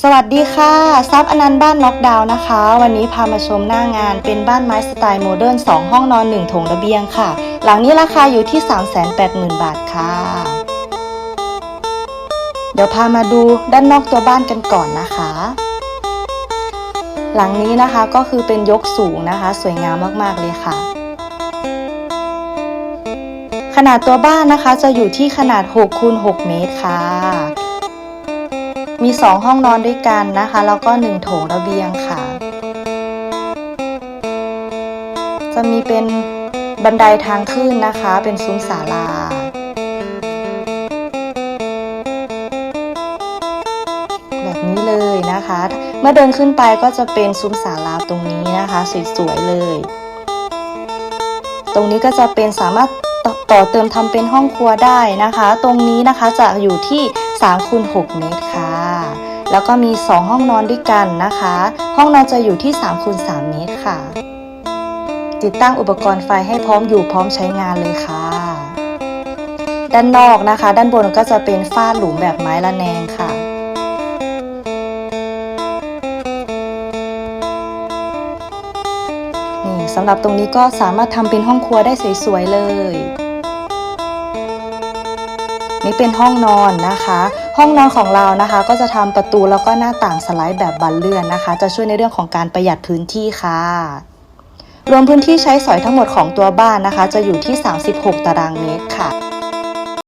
สวัสดีค่ะซับอนันต์บ้านน็อกดาวน์นะคะ วันนี้พามาชมหน้างานเป็นบ้านไม้สไตล์โมเดิร์น2ห้องนอน 1 โถงระเบียงค่ะ หลังนี้ราคาอยู่ที่ 380,000 บาทค่ะ เดี๋ยวพามาดูด้านนอกตัวบ้านกันก่อนนะคะ หลังนี้นะคะก็คือเป็นยกสูงนะคะ สวยงามมากๆเลยค่ะ ขนาดตัวบ้านนะคะจะอยู่ที่ขนาด6คูณ6เมตรค่ะ 2 ห้องนอนด้วยกันนะคะ แล้วก็ 1 โถงระเบียงค่ะ จะมีเป็นบันไดทางขึ้นนะคะ เป็นซุ้มศาลาแบบนี้เลยนะคะ เมื่อเดินขึ้นไปก็จะเป็นซุ้มศาลาตรงนี้นะคะ สวยๆเลย ตรงนี้ก็จะเป็นสามารถตต่อเติมทำเป็นห้องครัวได้นะคะ ตรงนี้นะคะจะอยู่ที่ 3คูณ6เมตรค่ะ แล้วก็มี 2 ห้องนอนด้วยกันนะคะ ห้องนอนจะอยู่ที่3คูณ3เมตรค่ะ ติดตั้งอุปกรณ์ไฟให้พร้อมอยู่พร้อมใช้งานเลยค่ะ ด้านนอกนะคะ ด้านบนก็จะเป็นฝ้าหลุมแบบไม้ละแนงค่ะนี่สำหรับตรงนี้ก็สามารถทำเป็นห้องครัวได้สวยๆเลย นี่เป็นห้องนอนนะคะ ห้องนอนของเรานะคะ ก็จะทำประตูแล้วก็หน้าต่างสไลด์แบบบานเลื่อนนะคะ จะช่วยในเรื่องของการประหยัดพื้นที่ค่ะ รวมพื้นที่ใช้สอยทั้งหมดของตัวบ้านนะคะ จะอยู่ที่ 36 ตารางเมตรค่ะ